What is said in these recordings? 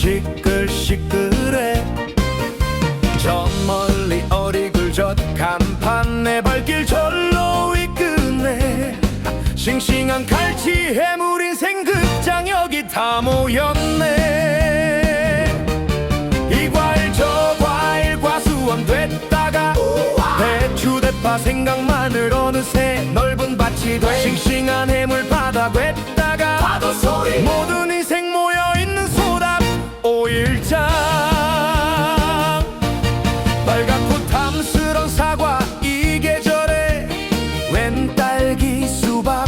시끌시끌해. 저 멀리 어리굴젓 간판 내 발길 절로 이끄네. 싱싱한 갈치 해물 인생 극장 여기 다 모였네. 이 과일 저 과일 과수원 됐다가 배추 대파 생강 마늘 어느새 넓은 밭이 돼. 싱싱한 해물 바다 됐다가 모든 빨갛고 탐스런 사과 이 계절에 웬 딸기 수박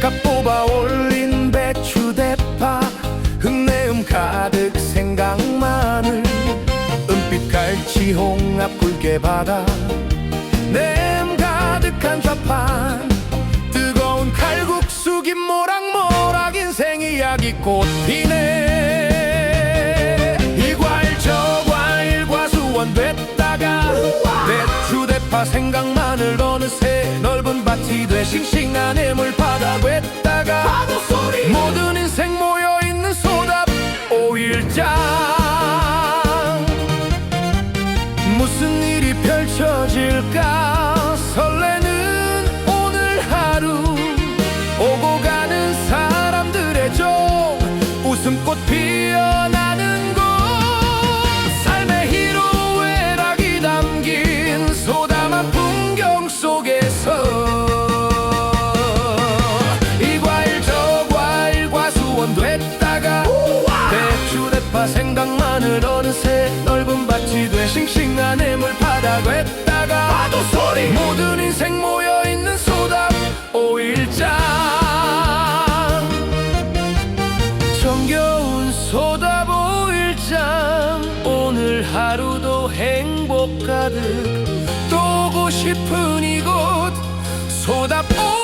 값 뽑아 올린 배추 대파 흙내음 가득 마늘 은빛 갈치 홍합 굵게 바다 냄 가득한 좌판 뜨거운 칼국수 김 모락모락 인생 이야기 꽃 피네 과수원 됐다가 배추 대파 생강 마늘 어느새 넓은 밭이 돼 싱싱한 해물 바다 됐 마늘 어느새 넓은 밭이 돼 싱싱한 해물 바다 됐다가 파도 소리. 모든 인생 모여있는 소답 오일장. 정겨운 소답 오일장. 오늘 하루도 행복 가득 또고 싶은 이곳. 소답 오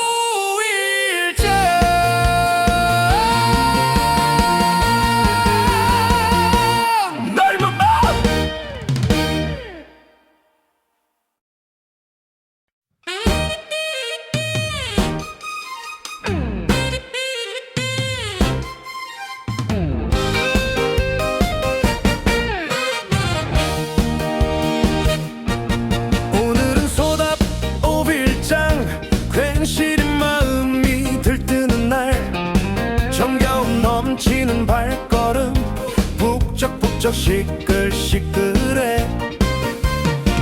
시끌시끌해.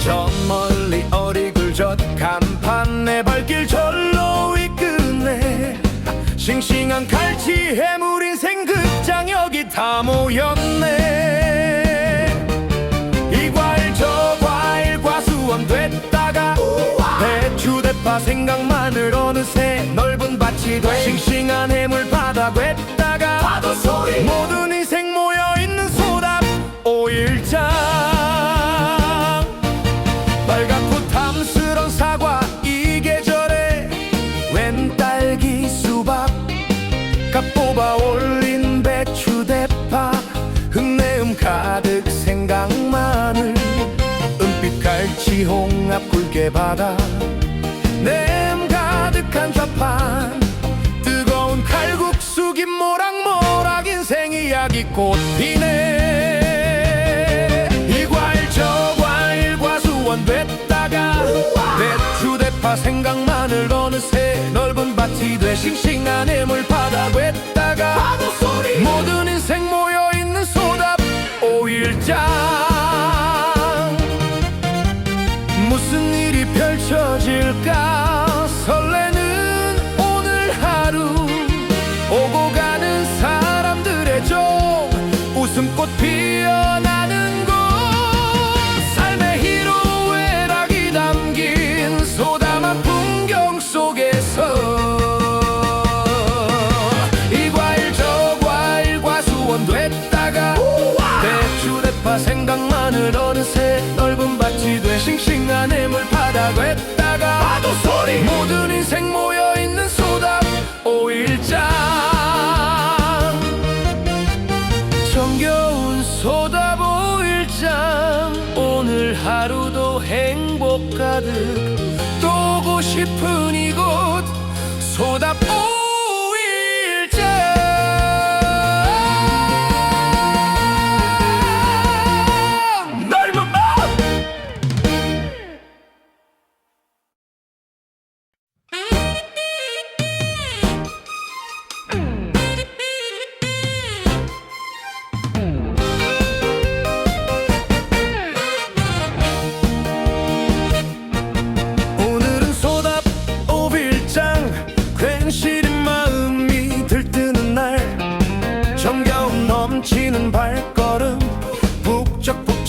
저 멀리 어리굴젓 간판 내 발길 절로 이끄네. 싱싱한 갈치 해물 인생 극장 여기 다 모였네. 이 과일 저 과일 과수원 됐다가 배추 대파 마늘 어느새 넓은 밭이 돼. 싱싱한 해물 바다 됐다가 모든 홍합 굵게 바다 냄 가득한 좌판. 뜨거운 칼국수 김 모락모락 인생 이야기 꽃 피네. 이 과일 저 과일 과 수원 됐다가 배추 대파 생강 마늘 어느새 넓은 밭이 돼 싱싱한 해물 바다 됐다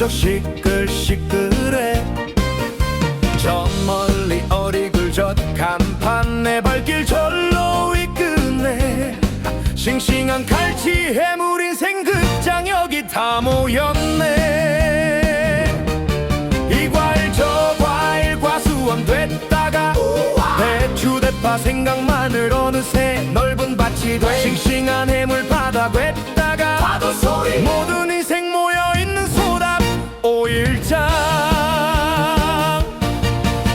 북적북적 시끌시끌해. 저 멀리 어리굴젓 간판에 발길 절로 이끄네 싱싱한 갈치 해물 인생 극장 여기 다 모였네. 이 과일 저 과일 과수원 됐다가 배추 대파 생강 마늘 어느새 넓은 밭이 돼. 싱싱한 해물 바다 됐다가 모든 인생 오일장.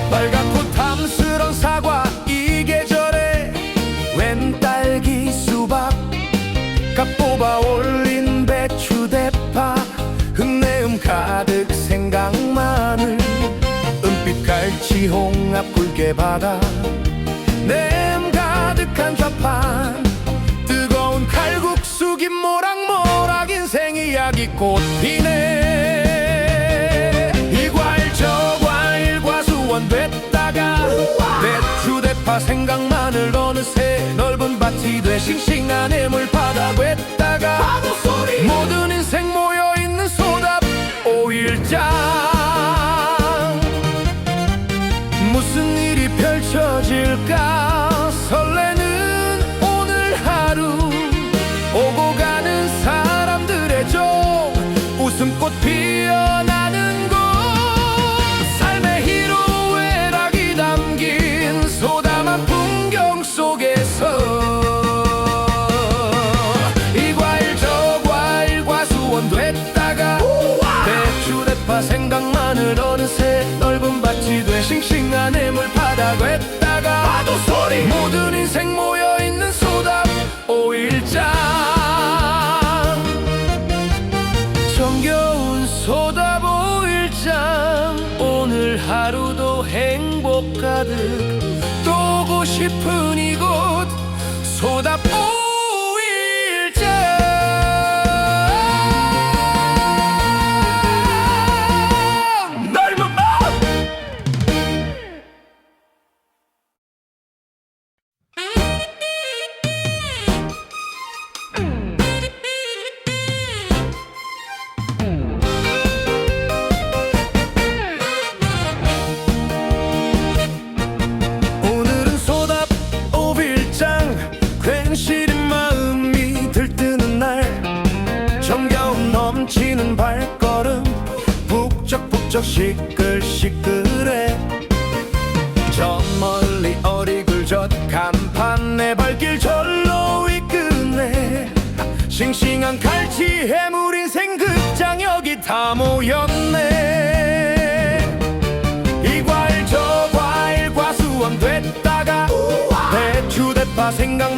빨갛고 탐스런 사과 이 계절에 웬 딸기 수박 값 뽑아 올린 배추 대파. 흙내음 가득 마늘 은빛 갈치 홍합 굵게 바다 냄 가득한 좌판. 뜨거운 칼국수 김 모락모락 인생 이야기 꽃 피네 마늘 어느새 넓은 밭이 돼 싱싱한 해물 바다 됐다가 파도 소리. 모든 인생 모여있는 소답 오일장. 무슨 일이 펼쳐질까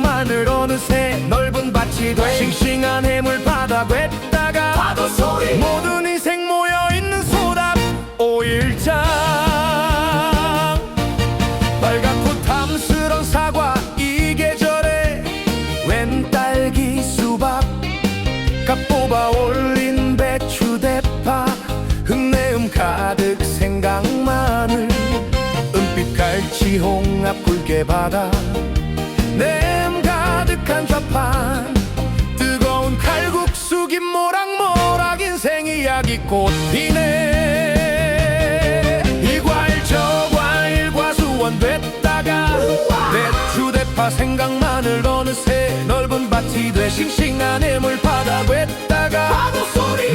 마늘 어느새 넓은 밭이 돼 싱싱한 해물 바다 됐다가 파도 소리 모든 인생 모여있는 소답 오일장. 빨갛고 탐스런 사과 이 계절에 웬 딸기 수박 값 뽑아 올린 배추 대파. 흙내음 가득 생강 마늘 은빛 갈치 홍합 굵게 바다 가득 한 좌판 뜨거운 칼국수 김 모락모락 인생 이야기 꽃 피네 이 과일 저 과일 과수원 됐다가 배추 대파 생강 마늘 어느새 넓은 밭이 돼 싱싱한 해물 바다 됐다가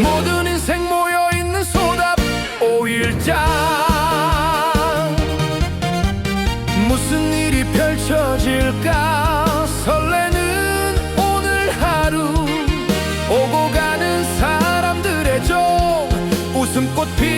모든 인생 모여있는 소답 오일장 웃음꽃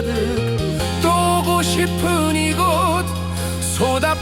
가득 또고 싶은 이곳 소답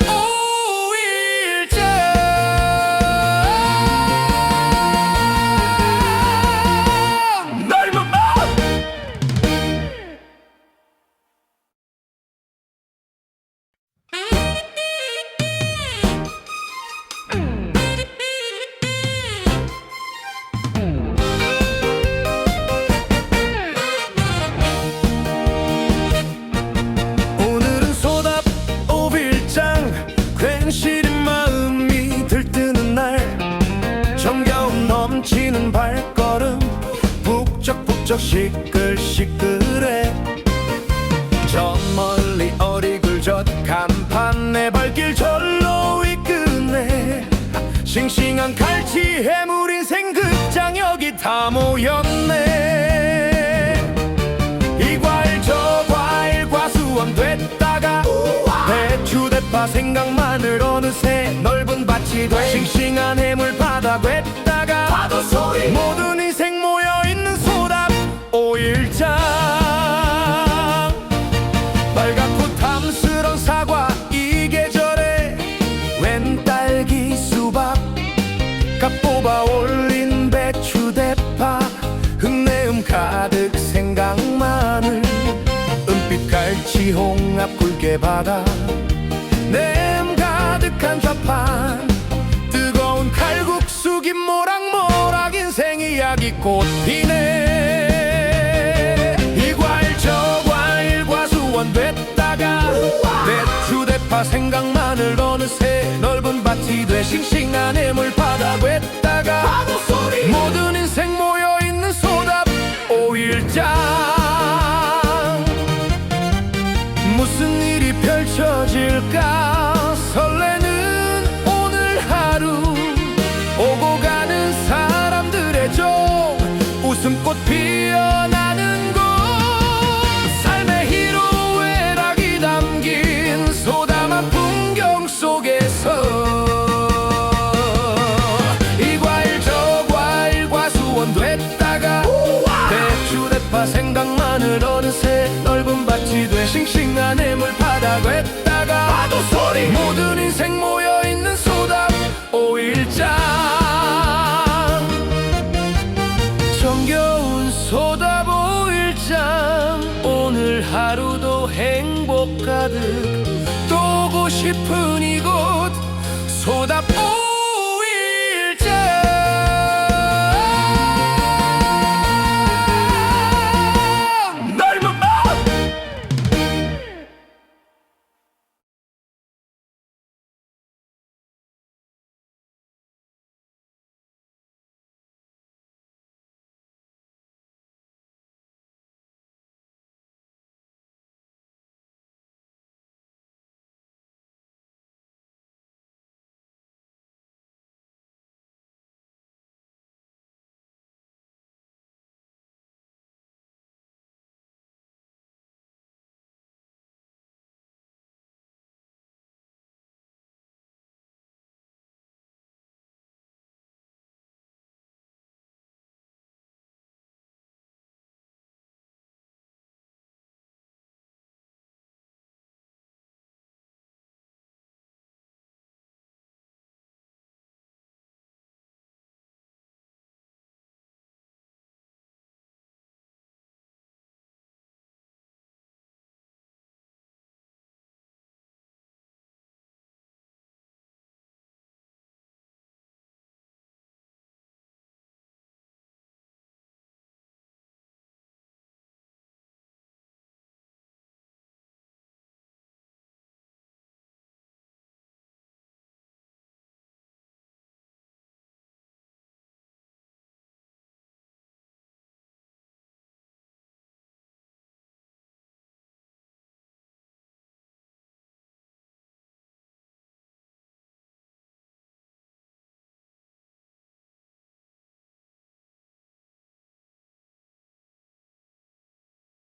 싱싱한 갈치 해물 인생 극장 여기 다 모였네. 이 과일 저 과일 과수원 됐다가 배추 대파 생강 마늘 어느새 넓은 밭이 돼. 싱싱한 해물 바다 됐다가 모든 값 뽑아 올린 배추 대파. 흙내음 가득 마늘 은빛 갈치 홍합 굵게 바다 내음 가득한 좌판. 뜨거운 칼국수 김 모락모락 인생 이야기 꽃 피네 이 과일 저 과일 과수원 됐다가. 배추 대파 마늘 어느새 넓은 밭이 돼 싱싱한 해물 싶은 이곳. 쏟아보